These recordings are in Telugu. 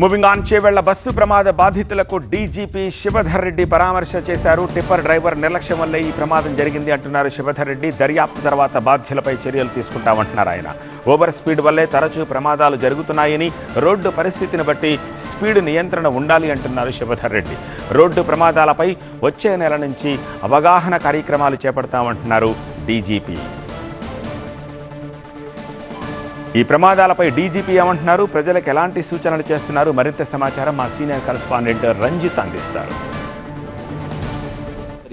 మూవింగ్ ఆన్ చేవెళ్ళ బస్సు ప్రమాద బాధితులకు డీజీపీ శివధర్ రెడ్డి పరామర్శ చేశారు. టిప్పర్ డ్రైవర్ నిర్లక్ష్యం వల్లే ఈ ప్రమాదం జరిగింది అంటున్నారు శివధర్ రెడ్డి. దర్యాప్తు తర్వాత బాధ్యులపై చర్యలు తీసుకుంటామంటున్నారు ఆయన. ఓవర్ స్పీడ్ వల్లే తరచూ ప్రమాదాలు జరుగుతున్నాయని రోడ్డు పరిస్థితిని బట్టి స్పీడ్ నియంత్రణ ఉండాలి అంటున్నారు శివధర్ రెడ్డి. రోడ్డు ప్రమాదాలపై వచ్చే నెల నుంచి అవగాహన కార్యక్రమాలు చేపడతామంటున్నారు డీజీపీ. ఈ ప్రమాదాలపై డీజీపీ ఏమంటున్నారు? ప్రజలకు ఎలాంటి సూచనలు చేస్తున్నారు? మరింత సమాచారం మా సీనియర్ కరెస్పాండెంట్ రంజిత్ అందిస్తారు.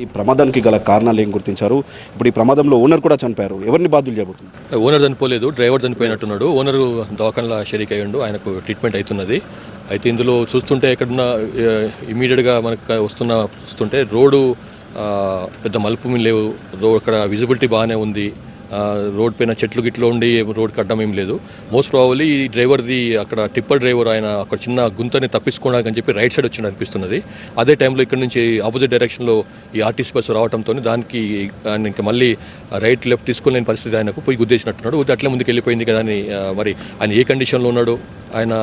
ఈ ప్రమాదానికి గల కారణాలు ఏం గుర్తించారు? ఇప్పుడు ఈ ప్రమాదంలో ఓనర్ కూడా చనిపోయారు. ఎవరిని బాధ్యులు చేయబోతుంది ఓనర్ చనిపోలేదు డ్రైవర్ చనిపోయినట్టున్నాడు. ఓనర్ దవాఖానలో షరీక్ అయ్యిండు ఆయనకు ట్రీట్మెంట్ అవుతున్నది అయితే ఇందులో చూస్తుంటే ఎక్కడున్న ఇమీడియట్గా మనకు వస్తున్న వస్తుంటే రోడ్డు పెద్ద మలుపు మీ లేవు. అక్కడ విజిబిలిటీ బాగానే ఉంది. రోడ్ పైన చెట్లు గిట్లు ఉండి రోడ్ కట్టడం ఏం లేదు. మోస్ట్ ప్రాబబ్లీ ఈ డ్రైవర్ది అక్కడ టిప్పర్ డ్రైవర్ ఆయన అక్కడ చిన్న గుంతని తప్పించుకోవడానికి అని చెప్పి రైట్ సైడ్ వచ్చింది అనిపిస్తున్నది. అదే టైంలో ఇక్కడ నుంచి ఆపోజిట్ డైరెక్షన్లో ఈ ఆర్టీసీ బస్సు రావడంతో దానికి ఆయన ఇంకా మళ్ళీ రైట్ లెఫ్ట్ తీసుకోలేని పరిస్థితి ఆయనకు పోయి గుద్దేసినట్టున్నాడు. అట్లే ముందుకు వెళ్ళిపోయింది కదా అని మరి ఆయన ఏ కండిషన్లో ఉన్నాడు? ఆయన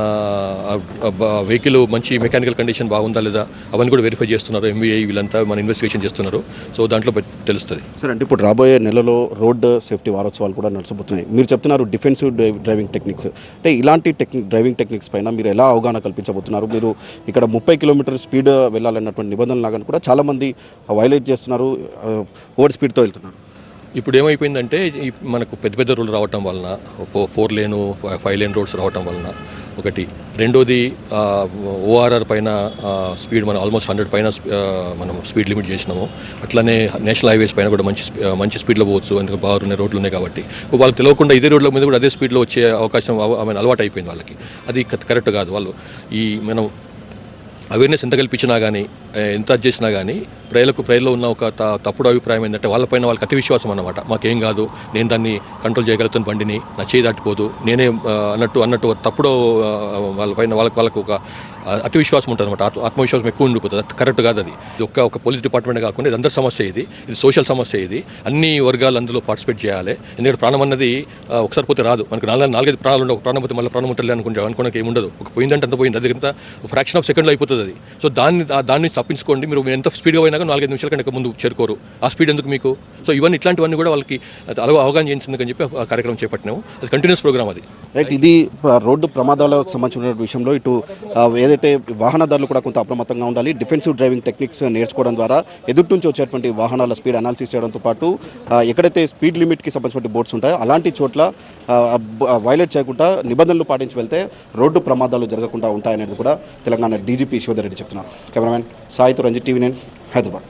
వెహికల్ మంచి మెకానికల్ కండిషన్ బాగుందా లేదా అవన్నీ కూడా వెరిఫై చేస్తున్నారు. ఎంబీఐ వీళ్ళంతా మన ఇన్వెస్టిగేషన్ చేస్తున్నారు. సో దాంట్లో తెలుస్తుంది. సార్ అంటే ఇప్పుడు రాబోయే నెలలో రోడ్ సేఫ్టీ వారోత్సవాలు కూడా నడిచబోతున్నాయి మీరు చెప్తున్నారు డిఫెన్సివ్ డ్రైవింగ్ టెక్నిక్స్. అంటే ఇలాంటి టెక్నిక్ డ్రైవింగ్ టెక్నిక్స్ పైన మీరు ఎలా అవగాహన కల్పించబోతున్నారు? మీరు ఇక్కడ ముప్పై కిలోమీటర్ స్పీడ్ వెళ్ళాలన్నటువంటి నిబంధనలు లాగా కూడా చాలామంది వైలేట్ చేస్తున్నారు ఓవర్ స్పీడ్తో వెళ్తున్నారు. ఇప్పుడు ఏమైపోయిందంటే మనకు పెద్ద పెద్ద రోడ్లు రావటం వలన ఫోర్ లేను ఫైవ్ లేన్ రోడ్స్ రావటం వలన ఒకటి. రెండోది ఓఆర్ఆర్ పైన స్పీడ్ మనం ఆల్మోస్ట్ హండ్రెడ్ పైన స్పీ- మనం స్పీడ్ లిమిట్ చేసినాము. అట్లనే నేషనల్ హైవేస్ పైన కూడా మంచి స్పీ- మంచి స్పీడ్లో పోవచ్చు. ఎందుకంటే బాగా ఉన్నాయి రోడ్లు ఉన్నాయి కాబట్టి. వాళ్ళకి తెలియకుండా ఇదే రోడ్ల మీద కూడా అదే స్పీడ్లో వచ్చే అవకాశం ఆమె అలవాటు అయిపోయింది వాళ్ళకి. అది కరెక్ట్ కాదు. వాళ్ళు ఈ మనం అవేర్నెస్ ఎంత కల్పించినా కానీ ఎంత చేసినా కానీ ప్రజలకు ప్రజల్లో ఉన్న ఒక తప్పుడు అభిప్రాయం ఏంటంటే వాళ్ళపైన వాళ్ళకి అతి విశ్వాసం అనమాట మాకేం కాదు నేను దాన్ని కంట్రోల్ చేయగలుగుతాను బండిని నా చేయి దాటిపోదు. నేనే అన్నట్టు అన్నట్టు తప్పుడు వాళ్ళపైన వాళ్ళకి వాళ్ళకు ఒక అతి విశ్వాసం ఉంటుంది అనమాట ఆత్మవిశ్వాసం ఎక్కువ ఉండిపోతుంది. కరెక్ట్ కాదు అది. ఒక్క ఒక పోలీస్ డిపార్ట్మెంట్ కాకుండా ఇది అందరి సమస్య ఇది. ఇది సోషల్ సమస్య ఇది. అన్ని వర్గాలు అందులో పార్టిసిపేట్ చేయాలి. ఎందుకంటే ప్రాణం అన్నది ఒకసారి పోతే రాదు. మనకు నాలుగు నాలుగైదు ప్రాణాలు ఉండవు ప్రాణం పోతే మళ్ళీ ప్రాణం ఉంటుంది అనుకుంటే అనుకోవడానికి ఏమి ఉండదు. ఒక పోయిందంటే అంత పోయింది. అది ఫ్రాక్షన్ ఆఫ్ సెకండ్లో అయిపోతుంది అది. సో దాన్ని దాన్ని నుంచి తప్పించుకోండి. మీరు ఎంత స్పీడ్గా పోయినా కానీ నాలుగైదు నిమిషాల కంటే ముందు చేరుకోరు. ఆ స్పీడ్ ఎందుకు మీకు? సో ఇవన్నీ ఇట్లాంటివన్నీ కూడా వాళ్ళకి అలవా అవగాహన చేయించిందని చెప్పి ఆ కార్యక్రమం చేపట్టినాము. అది కంటిన్యూస్ ప్రోగ్రామ్ అది. రైట్ ఇది రోడ్డు ప్రమాదాలకు సంబంధించిన విషయంలో ఇటు ఏదైతే వాహనదారులు కూడా కొంత అప్రమత్తంగా ఉండాలి డిఫెన్సివ్ డ్రైవింగ్ టెక్నిక్స్ నేర్చుకోవడం ద్వారా ఎదుటి నుంచి వచ్చేటువంటి వాహనాల స్పీడ్ అనాలిసిస్ చేయడంతో పాటు ఎక్కడైతే స్పీడ్ లిమిట్కి సంబంధించిన బోర్డ్స్ ఉంటాయో అలాంటి చోట్ల వైలేట్ చేయకుండా నిబంధనలు పాటించి వెళ్తే రోడ్డు ప్రమాదాలు జరగకుండా ఉంటాయనేది కూడా తెలంగాణ డీజీపీ శివధర్ రెడ్డి చెప్తున్నారు. కెమెరామెన్ సాయితో రంజిత్ టీవీ నేను. هذا بقى